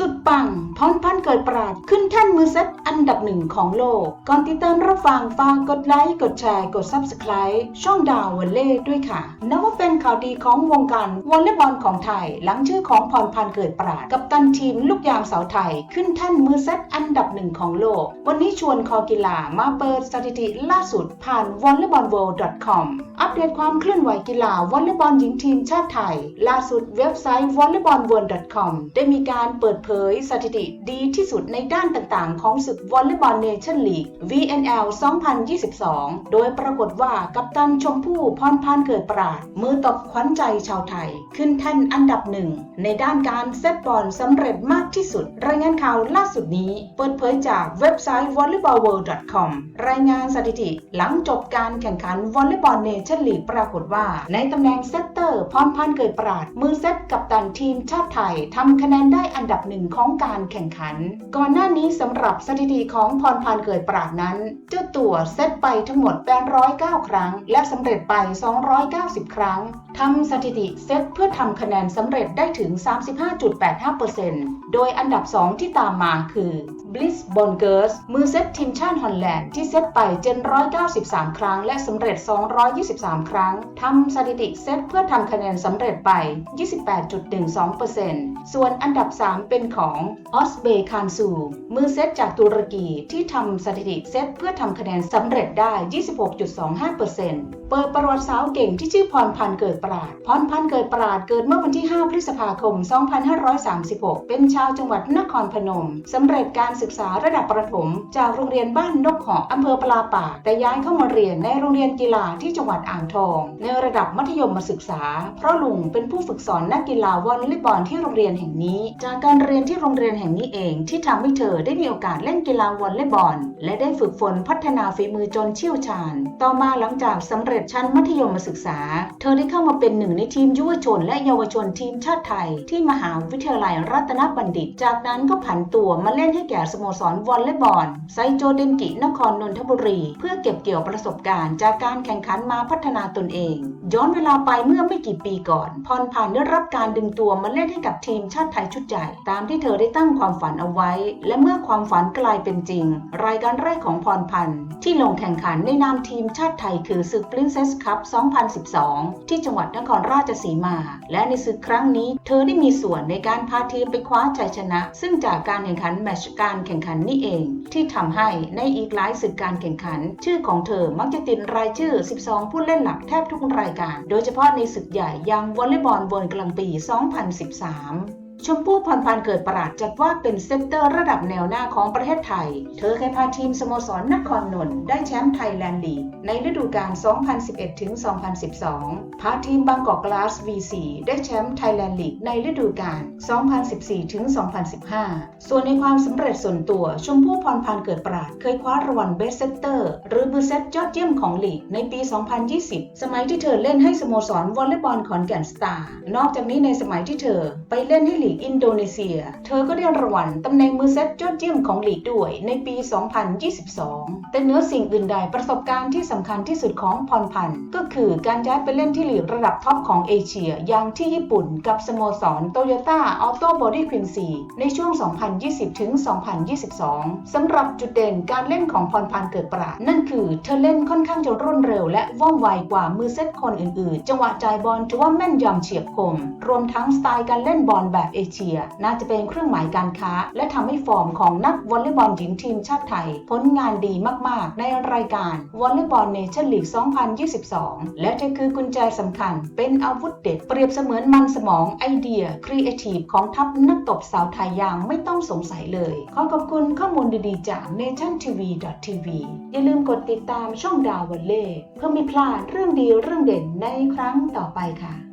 สุดปังพรพันเกิดปราด ขึ้นแท่นมือเซตอันดับหนึ่งของโลก ก่อนติดตามรับฟังฝากกดไลค์ กดแชร์ กด Subscribe ช่องดาววอลเล่ด้วยค่ะ นับว่าเป็นข่าวดีของวงการวอลเลย์บอลของไทย หลังชื่อของพรพันเกิดปราด กับตันทีมลูกยางสาวไทย ขึ้นแท่นมือเซตอันดับหนึ่งของโลก วันนี้ชวนคอกีฬามาเปิดสถิติล่าสุดผ่าน volleyballworld.com อัปเดตความเคลื่อนไหวกีฬาวอลเลย์บอลหญิงทีมชาติไทย ล่าสุดเว็บไซต์ volleyballworld.com ได้มีการเปิดเผยสถิติดีที่สุดในด้านต่างๆ ของศึกวอลเลย์บอลเนชั่นลีก VNL 2022 โดยปรากฏว่ากัปตันชมพู่พรพันเกิดปราด มือตบขวัญใจชาวไทย ขึ้นแท่นอันดับหนึ่ง ในด้านการเซตบอลสำเร็จมากที่สุด รายงานข่าวล่าสุดนี้ เปิดเผยจากเว็บไซต์ volleyballworld.com รายงานสถิติหลังจบการแข่งขันวอลเลย์บอลเนชั่นลีกปรากฏว่า ในตำแหน่งเซตเตอร์พรพันเกิดปราด มือเซตกับตันทีมชาติไทยทำคะแนนได้อันดับหนึ่งของการแข่งขัน ก่อนหน้านี้สำหรับสถิติของพรพันธ์เกิดปราดนั้น เจ้าตัวเซตไปทั้งหมด 809 ครั้ง และสำเร็จไป 290 ครั้งทำสถิติเซตเพื่อทำคะแนนสำเร็จได้ถึง 35.85%โดยอันดับ 2 ที่ตามมาคือ Bliss b o n g e r s มือเซตทีมชาติฮอลแลนด์ที่เซตไป 793 ครั้ง และสำเร็จ 223 ครั้งทำสถิติเซตเพื่อทำคะแนนสำเร็จไป 28.12%ส่วนอันดับ 3 เป็นของออสเบคานซูมือเซตจากตุรกีที่ทำสถิติเซตเพื่อทำคะแนนสำเร็จได้ 26.25%เปิดประวัติสาวเก่งที่ชื่อพรพันธ์เกิดปราด พรพันธ์เกิดปราดเกิดเมื่อวันที่ 5 พฤษภาคม 2536 เป็นชาวจังหวัดนครพนมสำเร็จการศึกษาระดับประถม จากโรงเรียนบ้านนกหออำเภอปลาปากแต่ย้ายเข้ามาเรียนในโรงเรียนกีฬาที่จังหวัดอ่างทอง ในระดับมัธยมศึกษา เพราะลุงเป็นผู้ฝึกสอนนักกีฬาวอลเลย์บอลที่โรงเรียนแห่งนี้ จากการเรียนที่โรงเรียนแห่งนี้เอง ที่ทำให้เธอได้มีโอกาสเล่นกีฬาวอลเลย์บอล และได้ฝึกฝนพัฒนาฝีมือจนเชี่ยวชาญ ต่อมาหลังจากสำเร็จชั้นมัธยมศึกษา เธอได้เข้ามาเป็นหนึ่งในทีมยุวชน และเยาวชนทีมชาติไทย ที่มหาวิทยาลัยรัตนบัณฑิต จากนั้นก็ผันตัวมาเล่นให้แก่สโมสรวอลเลย์บอลไซโจเดนกินครนนทบุรี เพื่อเก็บเกี่ยวประสบการณ์จากการแข่งขันมาพัฒนาตนเอง ย้อนเวลาไปเมื่อไม่กี่ปีก่อนพรผ่านได้รับการดึงตัวมาเล่นให้กับทีมชาติไทยชุดใหญ่ตามที่เธอได้ตั้งความฝันเอาไว้ และเมื่อความฝันกลายเป็นจริง รายการแรกของพรพันธ์ที่ลงแข่งขันในนามทีมชาติไทยคือศึก Princess Cup 2012 ที่จังหวัดนครราชสีมา และในศึกครั้งนี้ เธอได้มีส่วนในการพาทีมไปคว้าชัยชนะ ซึ่งจากการแข่งขันแมตช์การแข่งขันนี่เอง ที่ทำให้ในอีกหลายศึกการแข่งขัน ชื่อของเธอมักจะติดรายชื่อ 12 ผู้เล่นหลักแทบทุกรายการ โดยเฉพาะในศึกใหญ่อย่างวอลเลย์บอลเวิลด์กลางปี 2013 ชมพู่พรพันธ์เกิดประหลาดจัดว่าเป็นเซตเตอร์ระดับแนวหน้าของประเทศไทย เธอเคยพาทีมสโมสรนครนนท์ได้แชมป์ไทยแลนด์ลีกในฤดูกาล 2011 ถึง 2012 พาทีมบางกอกกลาส V4 ได้แชมป์ไทยแลนด์ลีกในฤดูกาล 2014 ถึง 2015 ส่วนในความสำเร็จส่วนตัว ชมพู่พรพันธ์เกิดประหลาดเคยคว้ารางวัลเบสเซตเตอร์ หรือมือเซตยอดเยี่ยมของลีกในปี 2020 สมัยที่เธอเล่นให้สโมสรวอลเลย์บอลขอนแก่นสตาร์ นอกจากนี้ในสมัยที่เธอไปเล่นให้ลีกอินโดนีเซีย เธอก็ได้รางวัลตำแหน่งมือเซตยอดเยี่ยมของลีกด้วยในปี 2022 แต่เนื้อสิ่งอื่นใดประสบการณ์ที่สำคัญที่สุดของพรพันธ์ก็คือการย้ายไปเล่นที่ลีกระดับท็อปของเอเชีย อย่างที่ญี่ปุ่นกับสโมสรโตโยต้าออโต้บอดี้ควินซีในช่วง 2020 ถึง 2022 สำหรับจุดเด่นการเล่นของพรพันธ์เกิดปราดนั่นคือเธอเล่นค่อนข้างจะรวดเร็ว และว่องไวกว่ามือเซตคนอื่นๆ จังหวะจ่ายบอลถือว่าแม่นยำเฉียบคม รวมทั้งสไตล์การเล่นบอลแบบเอเชีย น่าจะเป็นเครื่องหมายการค้า และทำให้ฟอร์มของนักวอลเลย์บอลหญิงทีมชาติไทย ผลงานดีมาก ๆ ในรายการวอลเลย์บอลเนชั่นลีก 2022 และเธอคือกุญแจสำคัญ เป็นอาวุธเด็ดเปรียบเสมือนมันสมองไอเดียครีเอทีฟของทัพนักตบสาวไทยอย่างไม่ต้องสงสัยเลย ขอขอบคุณข้อมูลดี ๆ จาก nationtv.tv อย่าลืมกดติดตามช่องดาววอลเล่เพื่อไม่พลาดเรื่องดีเรื่องเด่นในครั้งต่อไปค่ะ